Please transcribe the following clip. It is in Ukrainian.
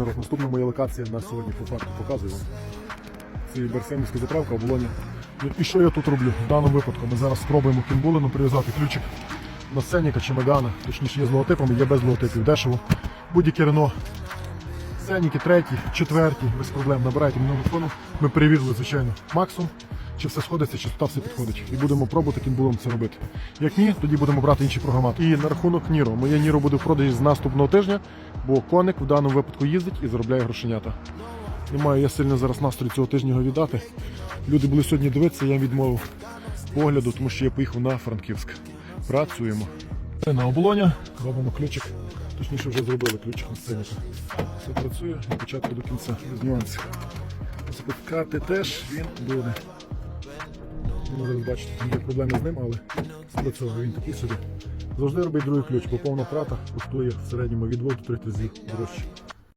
народ. Наступна моя локація на сьогодні по факту показую вам. Це Берсемівська заправка оболоні. І що я тут роблю? В даному випадку ми зараз спробуємо кінбулину прив'язати ключик на сценіка чи Мегана, точніше є з логотипами, є без логотипів. Дешево. Будь-яке Рено. Сценіки треті, четверті, без проблем. Набирайте мені телефону. Ми перевірили, звичайно, максимум, чи все сходиться, чи туди все підходить. І будемо пробувати кінбулом це робити. Як ні, тоді будемо брати інші програмати. І на рахунок Ніро. Моє Ніро буде в продажі з наступного тижня, бо коник в даному випадку їздить і заробляє грошенята. Не маю я сильно зараз настрою цього тижня його віддати. Люди були сьогодні дивитися, я відмовив погляду, тому що я поїхав на Франківськ. Працюємо. Це На оболоня робимо ключик. Точніше вже зробили ключик на сценіка. Все працює від початку до кінця, без нюансів. Запускати теж він буде. Ну, зараз бачите, є проблеми з ним, але спрацьовує він такий собі. Завжди робить другий ключ, бо повна втрата коштує в середньому від 2 до 3 разів дорожче.